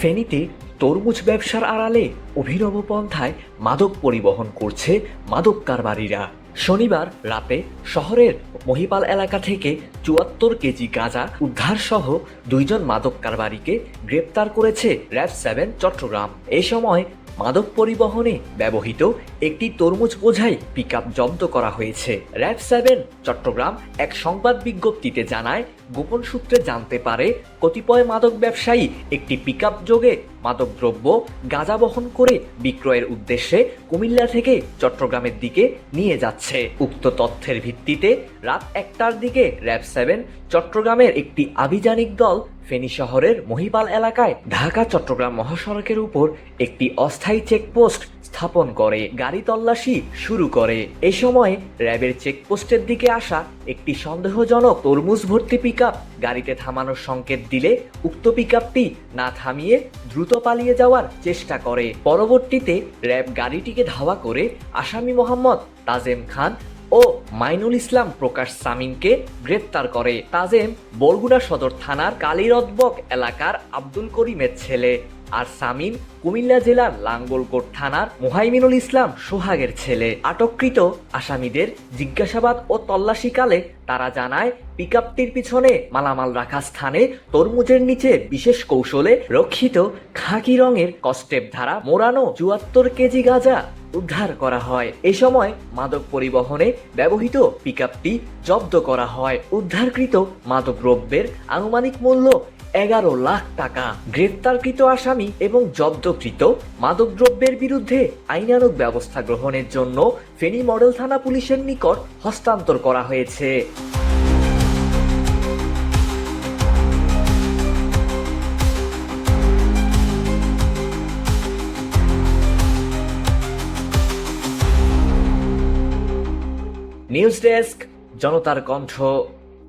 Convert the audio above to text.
ফেনীতে তরমুজ ব্যবসার আড়ালে অভিনব পন্থায় মাদক পরিবহন করছে মাদক কারবারিরা। শনিবার রাতে শহরের মহিপাল এলাকা থেকে চুয়াত্তর কেজি গাঁজা উদ্ধার সহ দুইজন মাদক কারবারিকে গ্রেপ্তার করেছে র্যাব সেভেন চট্টগ্রাম। এ সময় মাদক পরিবহনে ব্যবহৃত একটি তরমুজ বোঝাই পিক জব্দ করা হয়েছে। র্যাব সেভেন চট্টগ্রাম এক সংবাদ বিজ্ঞপ্তিতে জানায়, গোপন সূত্রে জানতে পারে, কতিপয় মাদক ব্যবসায়ী একটি পিক যোগে মাদকদ্রব্য গাঁজা বহন করে বিক্রয়ের উদ্দেশ্যে কুমিল্লা থেকে চট্টগ্রামের দিকে নিয়ে যাচ্ছে। উক্ত তথ্যের ভিত্তিতে রাত একটার দিকে র্যাব সেভেন চট্টগ্রামের একটি আভিযানিক দল ফেনী শহরের মহিপাল এলাকায় ঢাকা চট্টগ্রাম মহাসড়কের উপর একটি অস্থায়ী চেকপোস্ট স্থাপন করে। গাড়ি তল্লাশি শুরু করে। এ সময় র্যাবের চেকপোস্টের দিকে আসা একটি সন্দেহজনক তরমুজ ভর্তি পিকআপ গাড়িতে থামানোর সংকেত দিলে উক্ত পিকআপটি না থামিয়ে দ্রুত পালিয়ে যাওয়ার চেষ্টা করে। পরবর্তীতে র্যাব গাড়িটিকে ধাওয়া করে আসামি মোহাম্মদ তাজেম খান ও মাইনুল ইসলাম প্রকাশ সামিনকে গ্রেপ্তার করে। তাজেম বরগুনা সদর থানার কালিরদবক এলাকার আব্দুল করিমের ছেলে। আর সামিন কুমিল্লা জেলার লাঙ্গলকোট থানার মোহাইমিনুল ইসলাম সোহাগের ছেলে। আটককৃত আসামিদের জিজ্ঞাসাবাদ ও তল্লাশিকালে তারা জানায়, পিকআপটির পিছনে মালামাল রাখা স্থানে তরমুজের নিচে বিশেষ কৌশলে রক্ষিত খাকি রঙের কস্টেপ ধারা মোড়ানো চুয়াত্তর কেজি গাঁজা উদ্ধার করা হয়। এ সময় মাদক পরিবহনে ব্যবহৃত পিকআপটি জব্দ করা হয়। উদ্ধারকৃত মাদকদ্রব্যের আনুমানিক মূল্য এগারো লাখ টাকা। গ্রেপ্তারকৃত আসামি এবং জব্দকৃত মাদকদ্রব্যের বিরুদ্ধে আইনানুগ ব্যবস্থা গ্রহণের জন্য ফেনী মডেল থানা পুলিশের নিকট হস্তান্তর করা হয়েছে। নিউজ ডেস্ক, জনতার কণ্ঠ।